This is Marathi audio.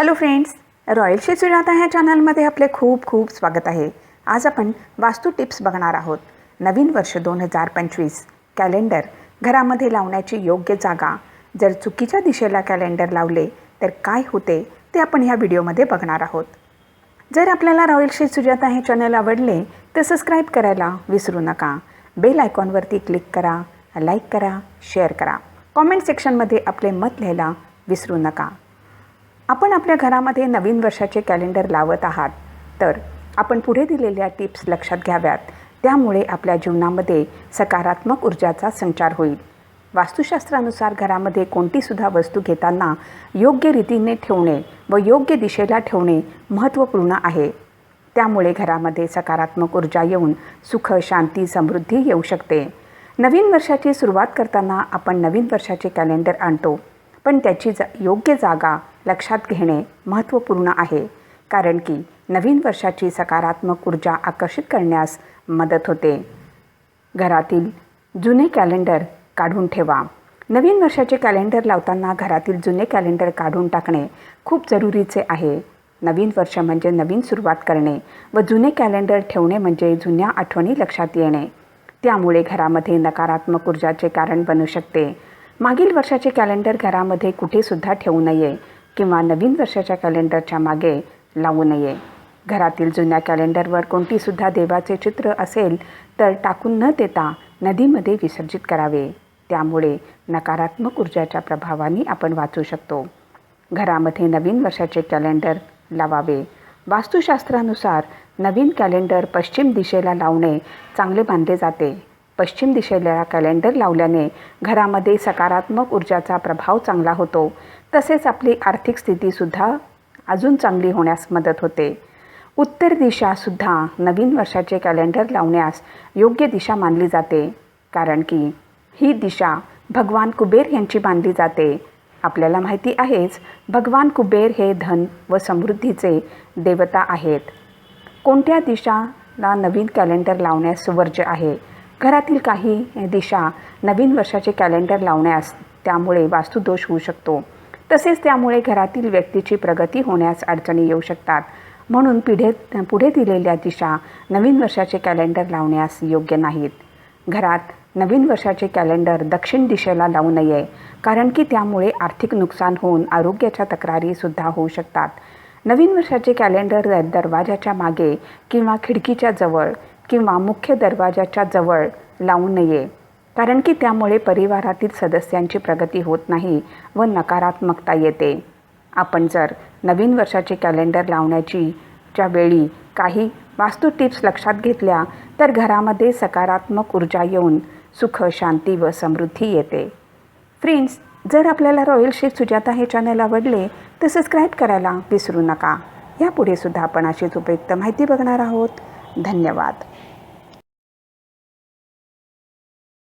Hello friends royal chef Sujata ह्या चॅनलमध्ये आपले खूप खूप स्वागत आहे. आज आपण वास्तू टिप्स बघणार आहोत. नवीन वर्ष दोन हजार पंचवीस. कॅलेंडर घरामध्ये लावण्याची योग्य जागा. जर चुकीच्या दिशेला कॅलेंडर लावले तर काय होते ते आपण ह्या व्हिडिओमध्ये बघणार आहोत. जर आपल्याला रॉयल शेफ सुजाता हे चॅनल आवडले तर सबस्क्राईब करायला विसरू नका. बेल आयकॉनवरती क्लिक करा लाईक करा शेअर करा. कॉमेंट सेक्शनमध्ये आपले मत लिहायला विसरू नका. आपण आपल्या घरामध्ये नवीन वर्षाचे कॅलेंडर लावत आहात. तर आपण पुढे दिलेल्या टिप्स लक्षात घ्याव्यात. त्यामुळे आपल्या जीवनामध्ये सकारात्मक ऊर्जाचा संचार होईल. वास्तुशास्त्रानुसार घरामध्ये कोणतीसुद्धा वस्तू घेताना योग्य रीतीने ठेवणे व योग्य दिशेला ठेवणे महत्त्वपूर्ण आहे. त्यामुळे घरामध्ये सकारात्मक ऊर्जा येऊन सुख शांती समृद्धी येऊ शकते. नवीन वर्षाची सुरुवात करताना आपण नवीन वर्षाचे कॅलेंडर आणतो. पण त्याची जा योग्य जागा लक्षात घेणे महत्त्वपूर्ण आहे. कारण की नवीन वर्षाची सकारात्मक ऊर्जा आकर्षित करण्यास मदत होते. घरातील जुने कॅलेंडर काढून ठेवा. नवीन वर्षाचे कॅलेंडर लावताना घरातील जुने कॅलेंडर काढून टाकणे खूप जरुरीचे आहे. नवीन वर्ष म्हणजे नवीन सुरुवात करणे व जुने कॅलेंडर ठेवणे म्हणजे जुन्या आठवणी लक्षात येणे. त्यामुळे घरामध्ये नकारात्मक ऊर्जाचे कारण बनू शकते. मागील वर्षाचे कॅलेंडर घरामध्ये कुठेसुद्धा ठेवू नये किंवा नवीन वर्षाच्या कॅलेंडरच्या मागे लावू नये. घरातील जुन्या कॅलेंडरवर कोणतीसुद्धा देवाचे चित्र असेल तर टाकून न देता नदीमध्ये विसर्जित करावे. त्यामुळे नकारात्मक ऊर्जाच्या प्रभावाने आपण वाचू शकतो. घरामध्ये नवीन वर्षाचे कॅलेंडर लावावे. वास्तुशास्त्रानुसार नवीन कॅलेंडर पश्चिम दिशेला लावणे चांगले मानले जाते. पश्चिम दिशेला कॅलेंडर लावल्याने घरामध्ये सकारात्मक ऊर्जाचा प्रभाव चांगला होतो. तसेच आपली आर्थिक स्थितीसुद्धा अजून चांगली होण्यास मदत होते. उत्तर दिशासुद्धा नवीन वर्षाचे कॅलेंडर लावण्यास योग्य दिशा मानली जाते. कारण की ही दिशा भगवान कुबेर यांची मानली जाते. आपल्याला माहिती आहेच भगवान कुबेर हे धन व समृद्धीचे देवता आहेत. कोणत्या दिशाला नवीन कॅलेंडर लावण्यास वर्ज्य आहे? घरातील काही दिशा नवीन वर्षाचे कॅलेंडर लावण्यास त्यामुळे वास्तुदोष होऊ शकतो. तसेच त्यामुळे घरातील व्यक्तीची प्रगती होण्यास अडचणी येऊ शकतात. म्हणून पिढे पुढे दिलेल्या दिशा नवीन वर्षाचे कॅलेंडर लावण्यास योग्य नाहीत. घरात नवीन वर्षाचे कॅलेंडर दक्षिण दिशेला लावू नये कारण की त्यामुळे आर्थिक नुकसान होऊन आरोग्याच्या तक्रारीसुद्धा होऊ शकतात. नवीन वर्षाचे कॅलेंडर दरवाजाच्या मागे किंवा खिडकीच्या जवळ किंवा मुख्य दरवाजाच्या जवळ लावू नये. कारण की त्यामुळे परिवारातील सदस्यांची प्रगती होत नाही व नकारात्मकता येते. आपण जर नवीन वर्षाचे कॅलेंडर लावण्याची च्या वेळी काही वास्तू टिप्स लक्षात घेतल्या तर घरामध्ये सकारात्मक ऊर्जा येऊन सुख शांती व समृद्धी येते. फ्रेंड्स जर आपल्याला रॉयल शेफ सुजाता हे चॅनल आवडले तर सबस्क्राईब करायला विसरू नका. यापुढे सुद्धा आपण अशीच उपयुक्त माहिती बघणार आहोत. धन्यवाद.